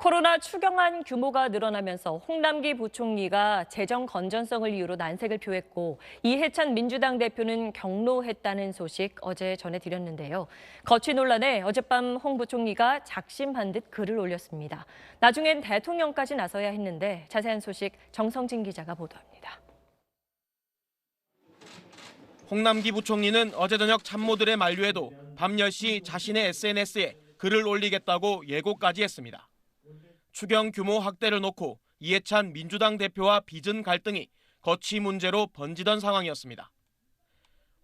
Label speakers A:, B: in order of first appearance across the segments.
A: 코로나 추경안 규모가 늘어나면서 홍남기 부총리가 재정 건전성을 이유로 난색을 표했고 이해찬 민주당 대표는 경로했다는 소식 어제 전해드렸는데요. 거취 논란에 어젯밤 홍 부총리가 작심한 듯 글을 올렸습니다. 나중엔 대통령까지 나서야 했는데 자세한 소식 정성진 기자가 보도합니다.
B: 홍남기 부총리는 어제 저녁 참모들의 만류에도 밤 10시 자신의 SNS에 글을 올리겠다고 예고까지 했습니다. 추경 규모 확대를 놓고 이해찬 민주당 대표와 빚은 갈등이 거취 문제로 번지던 상황이었습니다.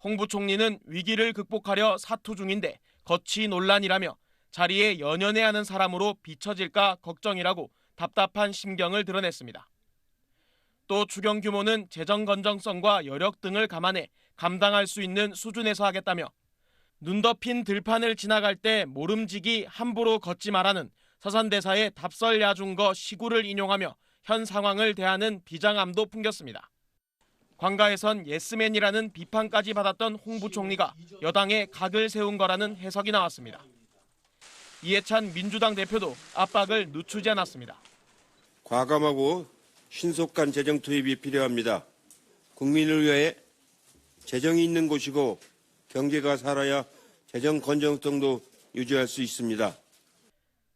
B: 홍 부총리는 위기를 극복하려 사투 중인데 거취 논란이라며 자리에 연연해 하는 사람으로 비춰질까 걱정이라고 답답한 심경을 드러냈습니다. 또 추경 규모는 재정 건정성과 여력 등을 감안해 감당할 수 있는 수준에서 하겠다며 눈 덮인 들판을 지나갈 때 모름지기 함부로 걷지 말라는 서산대사의 답설 야중거 시구를 인용하며 현 상황을 대하는 비장함도 풍겼습니다. 관가에선 예스맨이라는 비판까지 받았던 홍 부총리가 여당에 각을 세운 거라는 해석이 나왔습니다. 이해찬 민주당 대표도 압박을 늦추지 않았습니다.
C: 과감하고 신속한 재정 투입이 필요합니다. 국민을 위해 재정이 있는 곳이고 경제가 살아야 재정 건전성도 유지할 수 있습니다.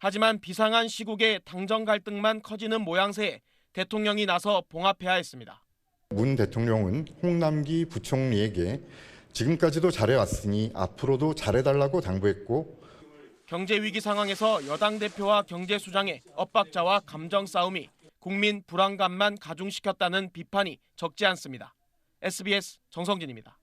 B: 하지만 비상한 시국에 당정 갈등만 커지는 모양새에 대통령이 나서 봉합해야 했습니다.
D: 문 대통령은 홍남기 부총리에게 지금까지도 잘해왔으니 앞으로도 잘해달라고 당부했고
B: 경제 위기 상황에서 여당 대표와 경제 수장의 엇박자와 감정 싸움이 국민 불안감만 가중시켰다는 비판이 적지 않습니다. SBS 정성진입니다.